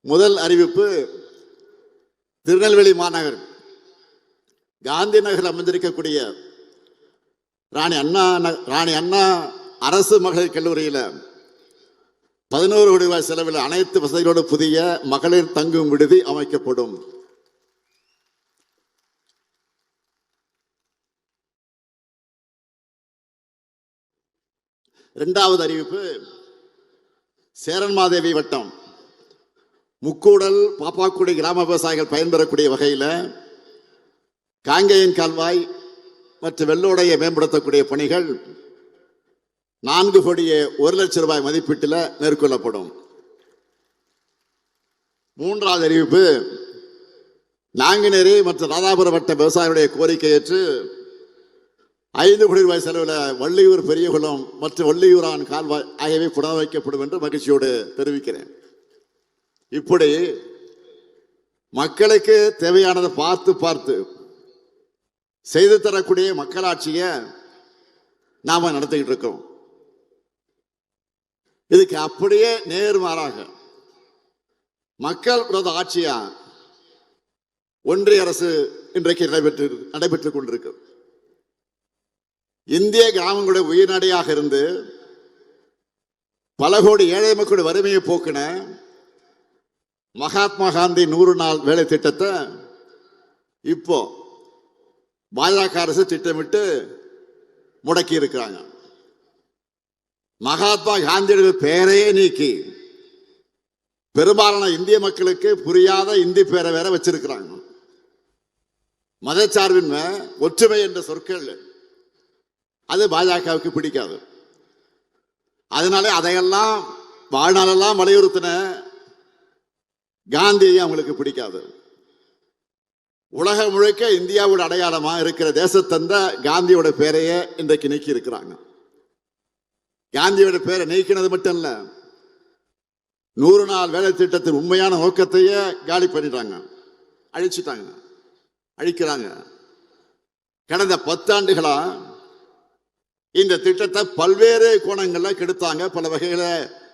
முதல் அறிவிப்பு திருநெல்வேலி மாநகர். காந்தி நகர் அமைந்திருக்கக்கூடிய ராணி அண்ணா ந- ராணி அண்ணா அரசு மகளிர் கல்லூரியில் பதினோரு கோடி ரூபாய் செலவில் அனைத்து வசதிகளோடு புதிய மகளிர் தங்கும் விடுதி அமைக்கப்படும். இரண்டாவது அறிவிப்பு சேரன்மாதேவி வட்டம். முக்கூடல் பாப்பாக்குடி கிராம விவசாயிகள் பயன்பெறக்கூடிய வகையில் காங்கேயன் கால்வாய் மற்றும் வெள்ளோடையை மேம்படுத்தக்கூடிய பணிகள் நான்கு கோடியே ஒரு லட்சம் ரூபாய் மதிப்பீட்டில் மேற்கொள்ளப்படும். மூன்றாவது அறிவிப்பு நாங்குநேரி மற்றும் ராதாபுரம் வட்ட விவசாயிகளுடைய கோரிக்கை ஏற்று ஐந்து கோடி ரூபாய் செலவில் வள்ளியூர் பெரியகுளம் மற்றும் வள்ளியூரான் கால்வாய் ஆகியவை புனரமைக்கப்படும் என்று மகிழ்ச்சியோடு தெரிவிக்கிறேன். இப்படி மக்களுக்கு தேவையானதை பார்த்து பார்த்து செய்து தரக்கூடிய மக்களாட்சியை நாம நடத்திக்கிட்டு இருக்கோம் இதுக்கு அப்படியே நேர்மாறாக மக்கள் விரோத ஆட்சியா ஒன்றிய அரசு இன்றைக்கு நடைபெற்று நடைபெற்றுக் கொண்டிருக்கு. இந்திய கிராமங்களுடைய உயிர்நடையாக இருந்து பல கோடி ஏழை மக்களுடைய வறுமையை போக்கின மகாத்மா காந்தி நூறு நாள் வேலை திட்டத்தை இப்போ பாஜக அரசு திட்டமிட்டு முடக்கி இருக்கிறாங்க. மகாத்மா காந்தியுடைய பெயரையே நீக்கி பெரும்பாலான இந்திய மக்களுக்கு புரியாத இந்தி பேரை வேற வச்சிருக்கிறாங்க. மதச்சார்பின்மை ஒற்றுமை என்ற சொற்கள் அது பாஜகவுக்கு பிடிக்காது. அதனால அதையெல்லாம் வாழ்நாளெல்லாம் வலியுறுத்தின காந்தியை அவங்களுக்கு பிடிக்காது. உலகம் முழுக்க இந்தியாவோட அடையாளமா இருக்கிற தேசத்தந்த காந்தியோட பேரையே இன்றைக்கு நீக்கி இருக்கிறாங்க காந்தியோட பேரை நீக்கினது மட்டும் இல்ல நூறு நாள் வேலை திட்டத்தின் உண்மையான நோக்கத்தையே காலி பண்ணிட்டாங்க. அழிச்சிட்டாங்க. அழிக்கிறாங்க. கடந்த பத்தாண்டுகளா இந்த திட்டத்தை பல்வேறு கோணங்களில் கெடுத்தாங்க. பல வகைகளை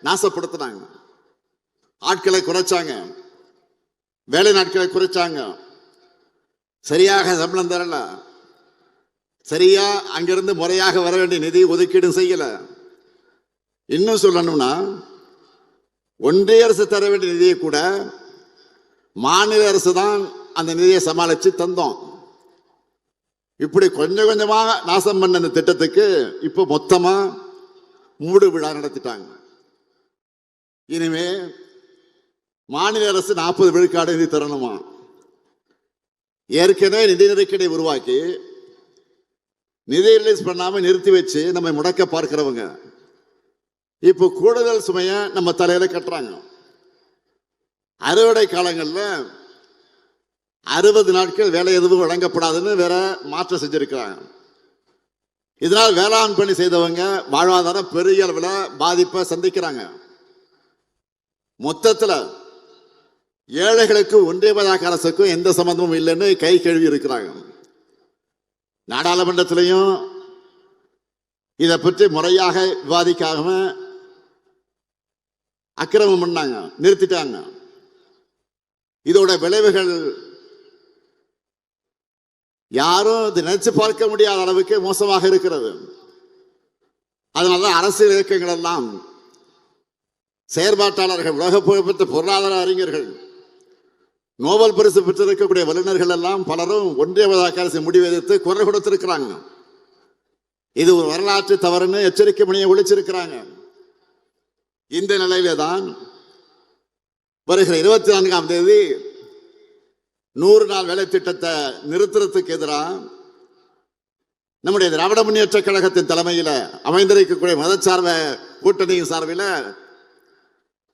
நாசப்படுத்தினாங்க. ஆட்களை குறைச்சாங்க. வேலை நாட்களை குறைச்சாங்க. சரியாக சம்பளம் தரல. சரியா அங்கிருந்து முறையாக வர வேண்டிய நிதி ஒதுக்கீடு செய்யல. இன்னும் சொல்லணும்னா ஒன்றிய அரசு தர வேண்டிய நிதியை கூட மாநில அரசு தான் அந்த நிதியை சமாளித்து தந்தோம். இப்படி கொஞ்சம் கொஞ்சமாக நாசம் பண்ண இந்த திட்டத்துக்கு இப்போ மொத்தமாக மூடு விழா நடத்திட்டாங்க. இனிமே மாநில அரசு நாற்பது விழுக்காடு நிதி தரணுமா? ஏற்கனவே நிதி நெருக்கடி உருவாக்கி நிதி ரிலீஸ் பண்ணாம நிறுத்தி வச்சு நம்ம முடக்க பார்க்கிறவங்க இப்போ கூடுதல் சுமைய நம்ம தலையில கட்டுறாங்க. அறுவடை காலங்களில் அறுபது நாட்கள் வேலை எதுவும் வழங்கப்படாதுன்னு வேற மாற்றம் செஞ்சிருக்கிறாங்க. இதனால் வேளாண் பணி செய்தவங்க வாழ்வாதாரம் பெரிய அளவில் பாதிப்பை சந்திக்கிறாங்க. மொத்தத்தில் ஏழைகளுக்கும் ஒன்றிய அரசுக்கும் எந்த சம்பந்தமும் இல்லைன்னு கை கழுவி இருக்கிறாங்க. நாடாளுமன்றத்திலையும் இதை பற்றி முறையாக விவாதிக்காம அக்கிரமம் பண்ணாங்க நிறுத்திட்டாங்க. இதோட விளைவுகள் யாரும் இது நினைச்சு பார்க்க முடியாத அளவுக்கு மோசமாக இருக்கிறது. அதனால அரசியல் இயக்கங்கள் எல்லாம் செயற்பாட்டாளர்கள் உலக புகழ்பெற்ற பொருளாதார அறிஞர்கள் நோபல் பரிசு பெற்றிருக்கக்கூடிய வல்லுநர்கள் எல்லாம் பலரும் ஒன்றிய அரசு முடிவு எதிர்த்து குரல் கொடுத்திருக்கிறாங்க. இது ஒரு வரலாற்று தவறுன்னு எச்சரிக்கை மணியை ஒழிச்சிருக்கிறாங்க. இந்த நிலையில்தான் வருகிற இருபத்தி நான்காம் தேதி நூறு நாள் வேலை திட்டத்தை நிறுத்துறதுக்கு எதிராக நம்முடைய திராவிட முன்னேற்ற கழகத்தின் தலைமையில் அமைந்திருக்கக்கூடிய மதச்சார்ப கூட்டணியின் சார்பில்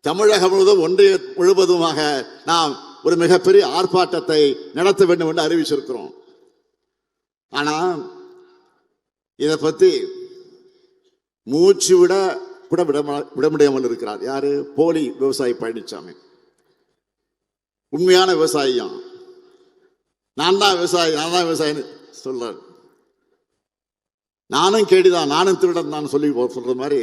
தமிழகம் முழுவதும் ஒன்றிய முழுவதுமாக நாம் ஒரு மிகப்பெரிய ஆர்ப்பாட்டத்தை நடத்த வேண்டும் என்று அறிவிச்சிருக்கிறோம். ஆனா இதை பத்தி மூச்சு விட கூட விட விட முடியாமல் இருக்கிறார். யாரு? போலி விவசாயி பழனிசாமி உண்மையான விவசாயியம் நான் தான் விவசாயி நான் தான் விவசாயின்னு சொல்றார். நானும் கேடிதான் நானும் திருடன் தான் சொல்லி சொல்ற மாதிரி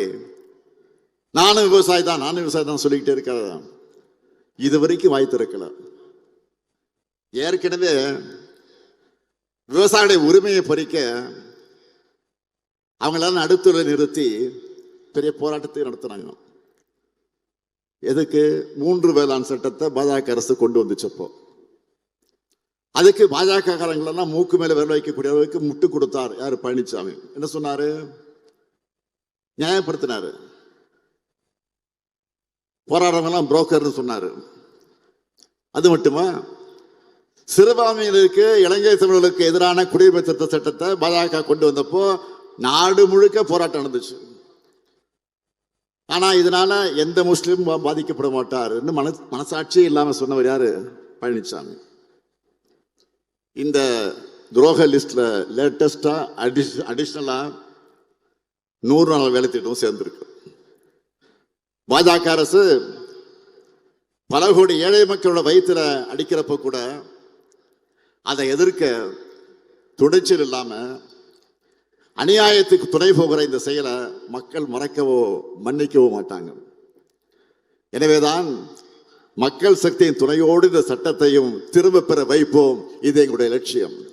நானும் விவசாயி தான் நானும் விவசாயி தான் சொல்லிக்கிட்டே இது வரைக்கும் வாய் திறக்கல ஏற்கனவே விவசாயிய உரிமையை பறிக்க அவங்களால நடுத்துறை நிறுத்தி பெரிய போராட்டத்தை நடத்துனாங்க. எதுக்கு? மூன்று வேளாண் சட்டத்தை பாஜக அரசு கொண்டு வந்துச்சப்போ அதுக்கு பாஜக காரங்களெல்லாம் மூக்கு மேல விரல் வைக்கக்கூடிய அளவுக்கு முட்டு கொடுத்தார். யாரு பழனிசாமி என்ன சொன்னாரு? நியாயப்படுத்தினாரு. போராடுறவங்கலாம் புரோக்கர்னு சொன்னார். அது மட்டுமா? சிறுபான்மையினருக்கு இலங்கை தமிழர்களுக்கு எதிரான குடியுரிமை திருத்த சட்டத்தை பாஜக கொண்டு வந்தப்போ நாடு முழுக்க போராட்டம் நடந்துச்சு. ஆனால் இதனால எந்த முஸ்லீம் பாதிக்கப்பட மாட்டார்னு மன மனசாட்சியே இல்லாமல் சொன்னவர் யாரு? பழனிசாமி இந்த துரோக லிஸ்டில் லேட்டஸ்டாக அடிஷ் அடிஷ்னலாக நூறு நாள் வேலை திட்டம் சேர்ந்துருக்கு. பாஜக அரசு பல கோடி ஏழை மக்களோட வயிற்றில் அடிக்கிறப்ப கூட அதை எதிர்க்க துணிச்சல் இல்லாமல் அநியாயத்துக்கு துணை போகிற இந்த செயலை மக்கள் மறக்கவோ மன்னிக்கவோ மாட்டாங்க. எனவேதான் மக்கள் சக்தியின் துணையோடு இந்த சட்டத்தையும் திரும்ப பெற வைப்போம். இது எங்களுடைய லட்சியம்.